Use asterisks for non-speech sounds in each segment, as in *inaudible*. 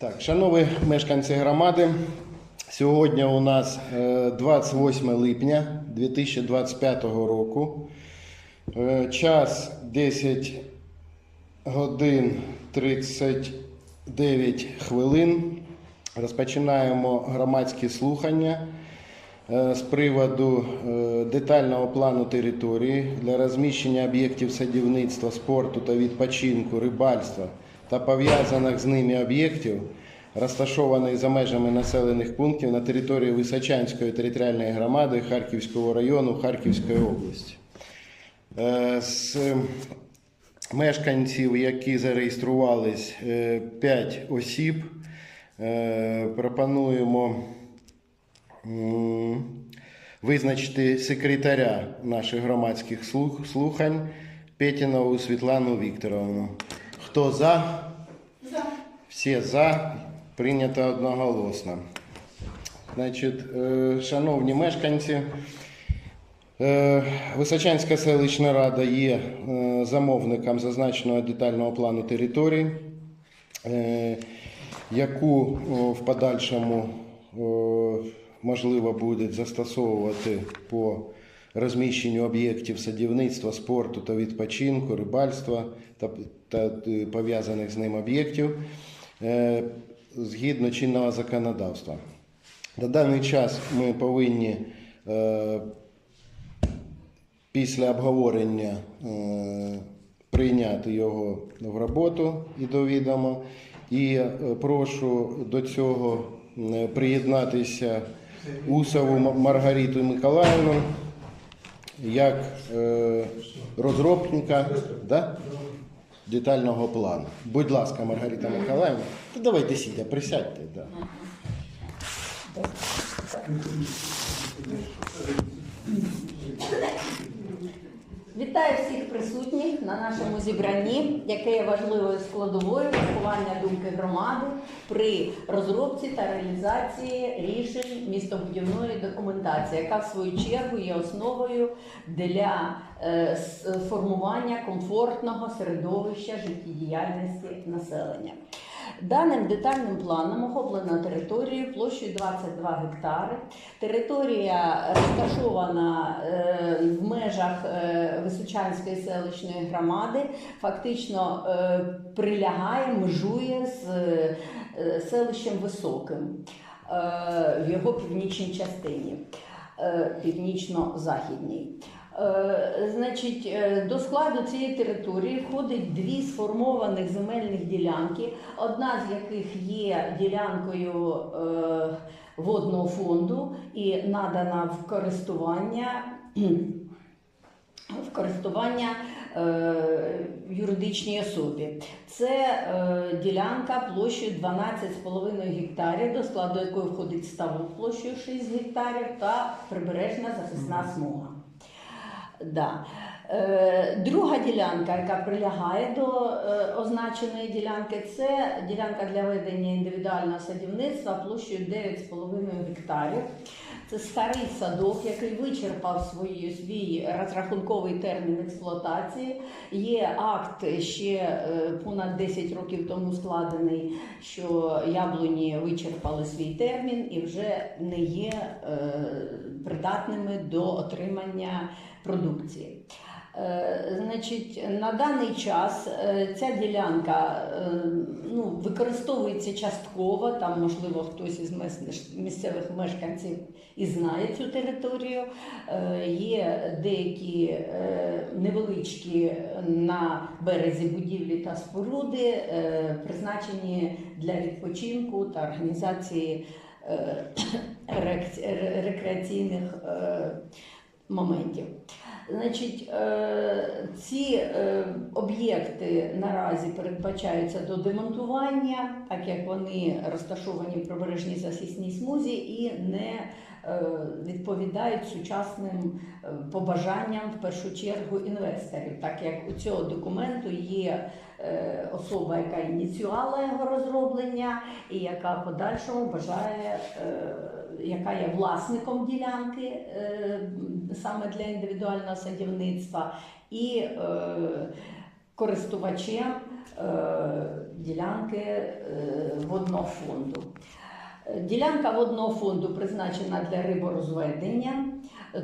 Так, шановні мешканці громади, сьогодні у нас е, 28 липня 2025 року. Е, Час 10 годин 39 хвилин. Розпочинаємо громадські слухання е, з приводу е, детального плану території для розміщення об'єктів садівництва, спорту та відпочинку, рибальства та пов'язаних з ними об'єктів, розташованих за межами населених пунктів на території Височанської територіальної громади Харківського району Харківської області. Е, З мешканців, які зареєструвались 5 осіб, е, пропонуємо визначити секретаря наших громадських слухань Петінову Світлану Вікторовну. Хто за? Всі за. Прийнято одноголосно. Значить, е, шановні мешканці, е, Височанська селищна рада є е, замовником зазначеного детального плану території, яку в подальшому можливо буде застосовувати по розміщенню об'єктів садівництва, спорту та відпочинку, рибальства та, пов'язаних з ним об'єктів згідно чинного законодавства. На даний час ми повинні е, після обговорення е, прийняти його в роботу і до відома. І е, прошу до цього е, приєднатися Усову Маргариту Миколаївну як е, розробника да? Детального плану. Будь ласка, Маргарита Миколаївна, то давайте сідя, присядьте. Да. Вітаю всіх присутніх на нашому зібранні, яке є важливою складовою врахування думки громади при розробці та реалізації рішень містобудівної документації, яка в свою чергу є основою для е, формування комфортного середовища життєдіяльності населення. Даним детальним планом охоплено територію площею 22 гектари. Територія розташована е, в межах е, Височанської селищної громади, фактично е, прилягає, межує з селищем Високим в його північній частині, північно-західній. Е, Значить, е, до складу цієї території входить дві сформованих земельних ділянки, одна з яких є ділянкою е, водного фонду і надана в користування. *clears throat* В користування юридичній особі. Це ділянка площею 12,5 гектарів, до складу якої входить ставок площею 6 гектарів та прибережна захисна смуга. Да. Е, Друга ділянка, яка прилягає до е, означеної ділянки, це ділянка для ведення індивідуального садівництва площею 9,5 гектарів. Це старий садок, який вичерпав свій, свій розрахунковий термін експлуатації. Є акт ще е, понад 10 років тому складений, що яблуні вичерпали свій термін і вже не є е, придатними до отримання продукції. Е, Значить, на даний час е, ця ділянка е, ну, використовується частково, там, можливо, хтось із місцевих мешканців і знає цю територію. Є деякі невеличкі на березі будівлі та споруди, призначені для відпочинку та організації рек- ре- рекреаційних моментів. Значить, е, ці е, об'єкти наразі передбачаються до демонтування, так як вони розташовані в прибережній захисній смузі і не е, відповідають сучасним побажанням в першу чергу інвесторів, так як у цього документу є особа, яка ініціювала його розроблення і яка подальшому бажає, яка є власником ділянки е, саме для індивідуального садівництва і е, користувачем е, ділянки водного фонду. Ділянка водного фонду призначена для риборозведення,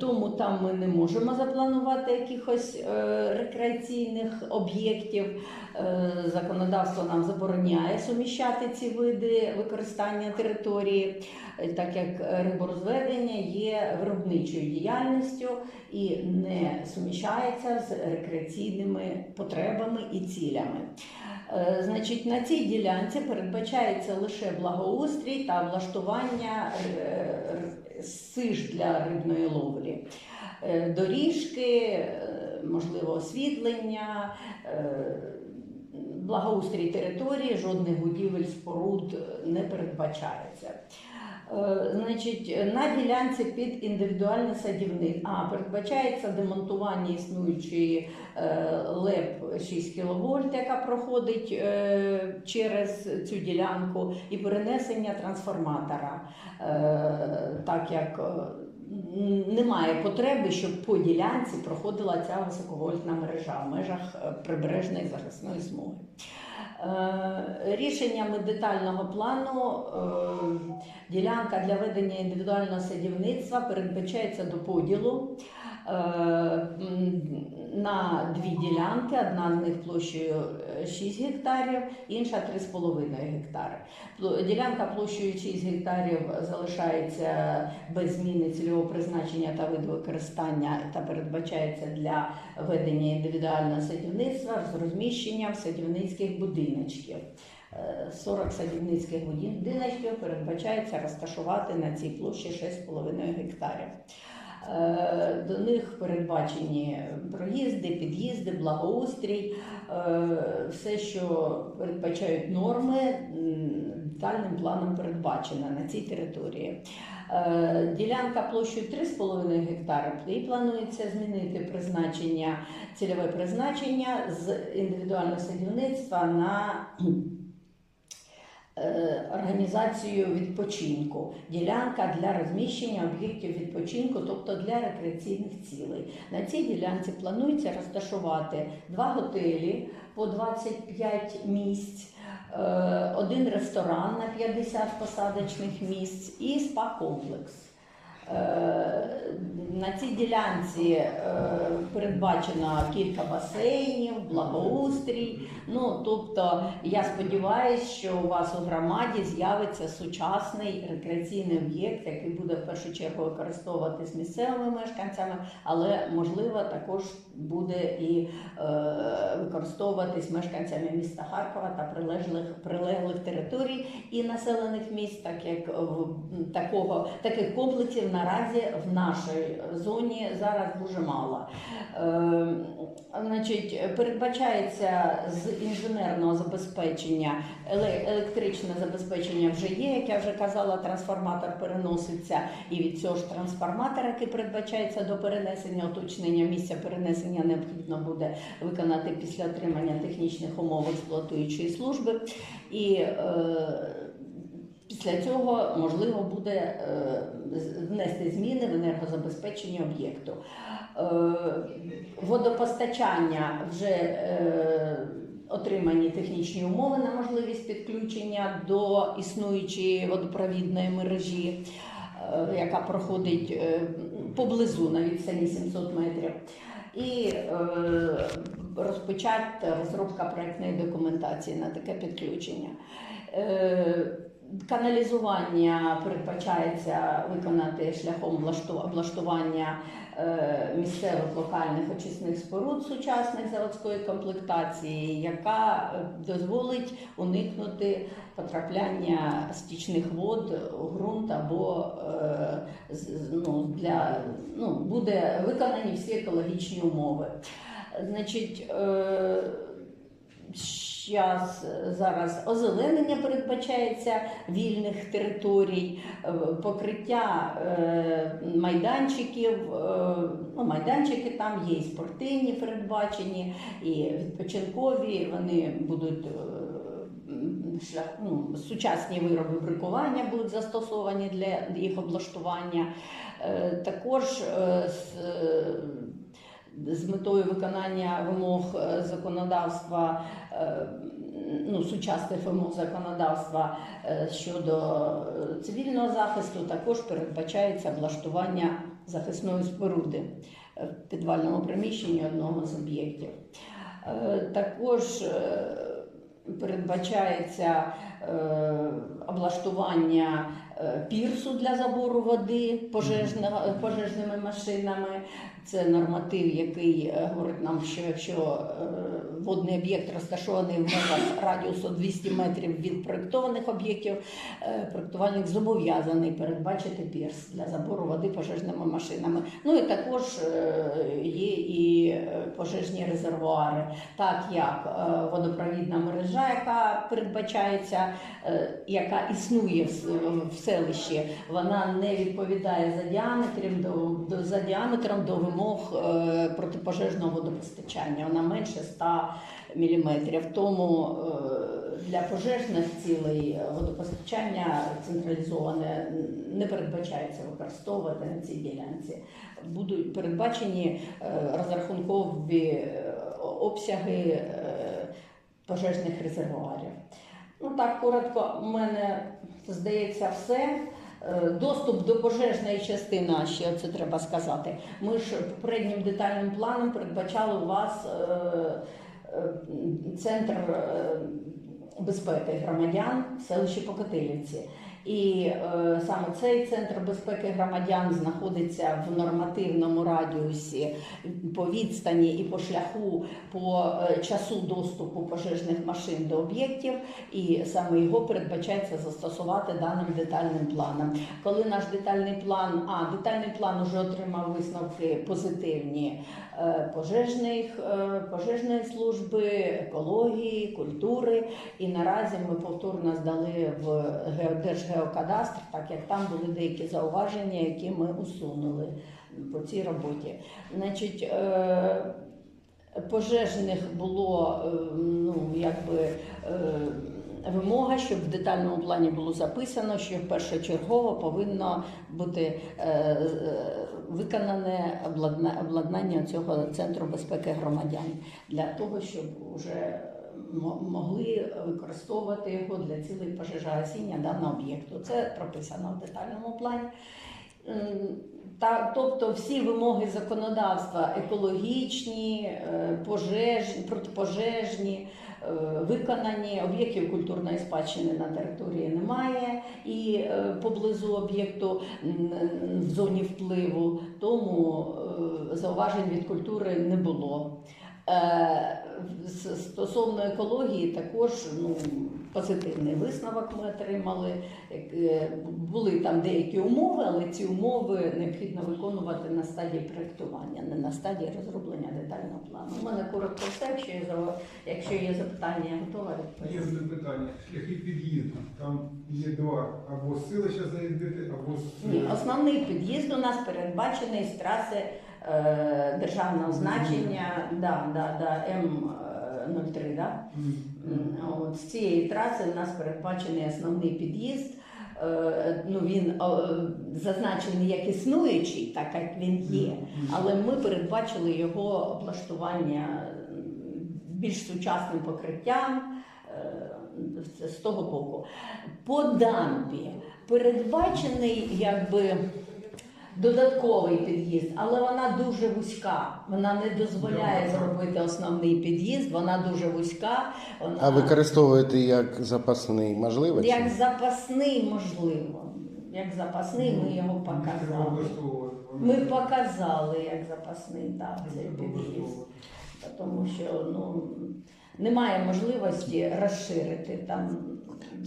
тому там ми не можемо запланувати якихось е, рекреаційних об'єктів. Е, Законодавство нам забороняє суміщати ці види використання території, так як риборозведення є виробничою діяльністю і не суміщається з рекреаційними потребами і цілями. Е, Значить, на цій ділянці передбачається лише благоустрій та влаштування сиж для рибної ловлі. Е, Доріжки, е, можливо, освітлення, е, благоустрій території, жодних будівель, споруд не передбачається. Е, Значить, на ділянці під індивідуальний садівник. А, передбачається демонтування існуючої е, ЛЕП 6 кВт, яка проходить е, через цю ділянку, і перенесення трансформатора, так як немає потреби, щоб по ділянці проходила ця високовольтна мережа в межах е, прибережної захисної смуги. Е, Рішеннями детального плану е, ділянка для ведення індивідуального садівництва передбачається до поділу на дві ділянки. Одна з них площею е, 6 гектарів, інша 3,5 гектари. Ділянка площею 6 гектарів залишається без зміни цільового призначення та виду використання та передбачається для ведення індивідуального садівництва з розміщенням садівницьких будиночків. Е, 40 садівницьких будиночків передбачається розташувати на цій площі 6,5 гектарів. Е, До них передбачені проїзди, під'їзди, благоустрій, е, все, що передбачають норми, м, детальним планом передбачено на цій території. Е, Ділянка площею 3,5 гектари і планується змінити призначення, цільове призначення з індивідуального садівництва на організацію відпочинку, ділянка для розміщення об'єктів відпочинку, тобто для рекреаційних цілей. На цій ділянці планується розташувати два готелі по 25 місць. е, Один ресторан на 50 посадочних місць і спа-комплекс. Е, На цій ділянці е, передбачено кілька басейнів, благоустрій. Ну тобто, я сподіваюся, що у вас у громаді з'явиться сучасний рекреаційний об'єкт, який буде в першу чергу використовуватись місцевими мешканцями, але можливо також буде і е, використовуватись мешканцями міста Харкова та прилеглих прилеглих територій і населених міст, так як такого таких комплексів наразі в нашій зоні зараз дуже мало. Е, значить, передбачається з інженерного забезпечення електричне забезпечення вже є. Як я вже казала, трансформатор переноситься, і від цього ж трансформатора, який передбачається до перенесення, уточнення місця перенесення необхідно буде виконати після отримання технічних умов експлуатуючої служби. І е, Після цього можливо буде е, внести зміни в енергозабезпечення об'єкту. Е, Водопостачання вже е, отримані технічні умови на можливість підключення до існуючої водопровідної мережі, яка проходить поблизу на відстані 700 метрів. І розпочати розробка проектної документації на таке підключення. Каналізування передбачається виконати шляхом облаштування е, місцевих локальних очисних споруд сучасних заводської комплектації, яка е, дозволить уникнути потрапляння стічних вод у ґрунт або е, ну, для, ну, буде виконані всі екологічні умови. Значить, Щас, зараз озеленення передбачається вільних територій, е, покриття е, майданчиків. е, Ну, майданчики там є і спортивні передбачені, і відпочинкові. Вони будуть ну, сучасні вироби брикування будуть застосовані для їх облаштування. Також з- метою виконання вимог е, законодавства, е, ну, сучасних вимог законодавства е, щодо цивільного захисту, також передбачається влаштування захисної споруди в підвальному приміщенні одного з об'єктів. Також передбачається облаштування пірсу для забору води пожежними машинами. Це норматив, який е, говорить нам, що якщо е, водний об'єкт розташований в межах радіусу 200 метрів від проєктованих об'єктів, е, проєктувальник зобов'язаний передбачити пірс для забору води пожежними машинами. Ну і також є і пожежні резервуари, так як водопровідна мережа, яка передбачається, яка існує в, селищі, вона не відповідає за діаметром до за діаметром до вимог е, протипожежного водопостачання. Вона менше 100 мм. Тому е, для пожежних цілей водопостачання централізоване не передбачається використовувати на цій ділянці. Будуть передбачені е, розрахункові обсяги пожежних резервуарів. Ну так, коротко, у мене здається все. Е, Доступ до пожежної частини, ще це треба сказати. Ми ж попереднім детальним планом передбачали у вас е, е, центр безпеки громадян в селищі Покотилівці. І е, саме цей центр безпеки громадян знаходиться в нормативному радіусі по відстані і по шляху по е, часу доступу пожежних машин до об'єктів, і саме його передбачається застосувати даним детальним планом. Коли наш детальний план, а детальний план вже отримав висновки позитивні е, пожежних, е, пожежної служби, екології, культури. І наразі ми повторно здали в Ге- Держгеокадастр, так як там були деякі зауваження, які ми усунули по цій роботі. Значить, е, пожежних було е, ну, якби. е, Вимога, щоб в детальному плані було записано, що першочергово повинно бути виконане обладнання цього центру безпеки громадян для того, щоб вже могли використовувати його для цілей пожежогасіння даного об'єкту. Це прописано в детальному плані. Та, тобто всі вимоги законодавства екологічні, е, пожежні, протипожежні, е, виконані, об'єктів культурної спадщини на території немає і е, поблизу об'єкту в зоні впливу, тому зауважень від культури не було. Е, Стосовно екології, також ну, позитивний висновок ми отримали. Е, Були там деякі умови, але ці умови необхідно виконувати на стадії проєктування, не на стадії розроблення детального плану. У мене коротко все, якщо є, якщо є запитання, я готова Є відповісти. запитання. Шляхи під'їзду. Там є два. Або з селища заїздити, або Ні, основний під'їзд у нас передбачений з траси державного значення, да, да, да, М03, да? М, М, От, з цієї траси у нас передбачений основний під'їзд. Е, Ну, він е, зазначений як існуючий, так як він є. Але ми передбачили його облаштування більш сучасним покриттям е, з того боку. По дамбі передбачений якби. Додатковий під'їзд, але вона дуже вузька. Вона не дозволяє зробити основний під'їзд. Вона дуже вузька. Вона А використовуєте як запасний можливо? чи як запасний, можливо. Як запасний, ми його показали. Ми показали як запасний так, цей під'їзд. Тому що ну, немає можливості розширити там.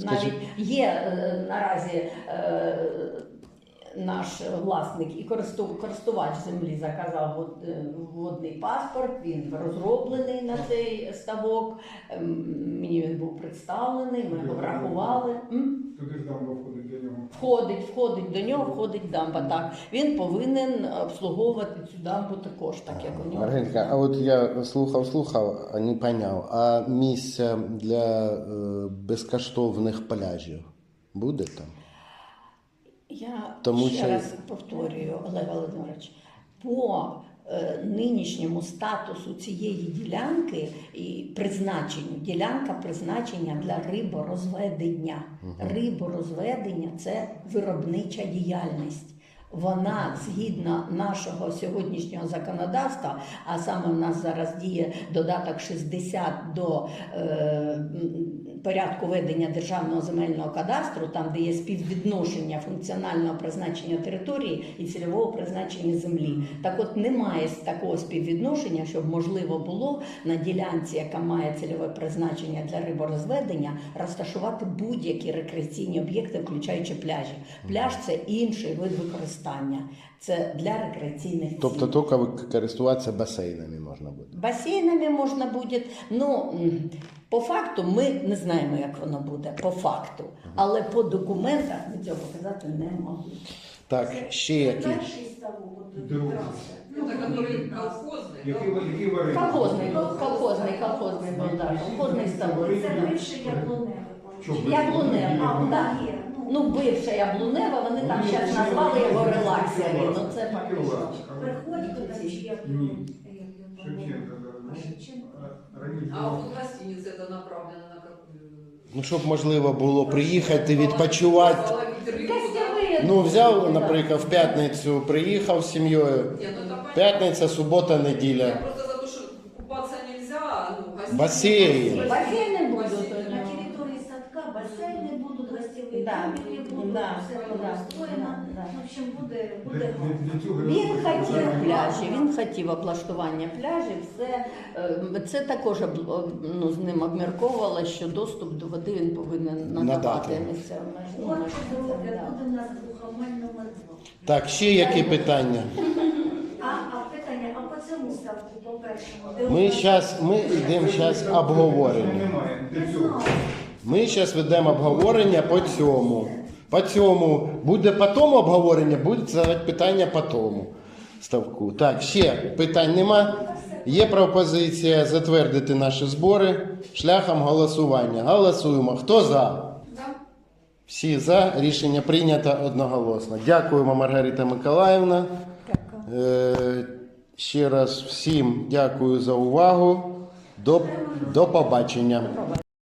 Навіть є е, наразі е, наш власник і користу- користувач землі заказав е, водний паспорт, він розроблений на цей ставок. Ем, Мені він був представлений, ми його врахували. Туди ж дамба входить до нього. Входить, входить до нього, входить дамба. Так він повинен обслуговувати цю дамбу також, так як у нього. Маргинка, а от я слухав, слухав, а не поняв. А місця для е, безкоштовних пляжів буде там? Я Тому ще що- раз повторюю, Олег Володимирович, по е, нинішньому статусу цієї ділянки і призначенню. Ділянка призначення для риборозведення. Риборозведення це виробнича діяльність. Вона згідно нашого сьогоднішнього законодавства, а саме в нас зараз діє додаток 60 до е, м, порядку ведення державного земельного кадастру, там де є співвідношення функціонального призначення території і цільового призначення землі. Так от немає такого співвідношення, щоб можливо було на ділянці, яка має цільове призначення для риборозведення, розташувати будь-які рекреаційні об'єкти, включаючи пляжі. Пляж це інший вид використання. Це для рекреаційних Тобто тільки користуватися басейнами можна буде. Басейнами можна буде. Ну по факту ми не знаємо, як воно буде. По факту, але по документах ми цього показати не могли. Так, ще які. Перший ставок, от Другий. траса. Ну, так, который колхозный, Які, які варіанти? Колхозний, колхозний, колхозний був, да, колхозний ставок. Це бивший яблуневий. Що, Яблунева, А, да. є. Ну, бивша яблунева, вони там зараз назвали його ні, Ну це фактично. ні, Приходько там чи як Ні. да. Шевченко. А, раніше А було. вот гостиница это направлено на какую? Ну, щоб можливо було приїхати, відпочивати. Половить рыбу, да? Гостєві. Ну, взяв, наприклад, в п'ятницю приїхав з сім'єю. Не, ну это понятно. П'ятниця, субота, Я неділя. просто за то, что купаться нельзя, ну, гостиница- Бассейн. Басейни будуть. Бассейн. у На нього. території садка басейни будуть, гостєві Да, домики будуть, да, все да, благоустроєно. да, да. В общем, буде, буде Він хотів пляжі, він хотів облаштування пляжів. Все е, це також ну, з ним обмірковувало, що доступ до води він повинен надавати місцевим ну, От буде у нас глухомань номер два. Так, ще які питання? А, а питання, а по цьому ставку, по першому? Ми зараз ми йдемо зараз обговорення. Ми зараз ведемо обговорення по цьому. По цьому буде потім обговорення, буде задавати питання по тому ставку. Так, ще питань нема. Є пропозиція затвердити наші збори шляхом голосування. Голосуємо. Хто за? Всі за. Рішення прийнято одноголосно. Дякуємо, Маргарита Миколаївна. Е, ще раз всім дякую за увагу. До, до побачення.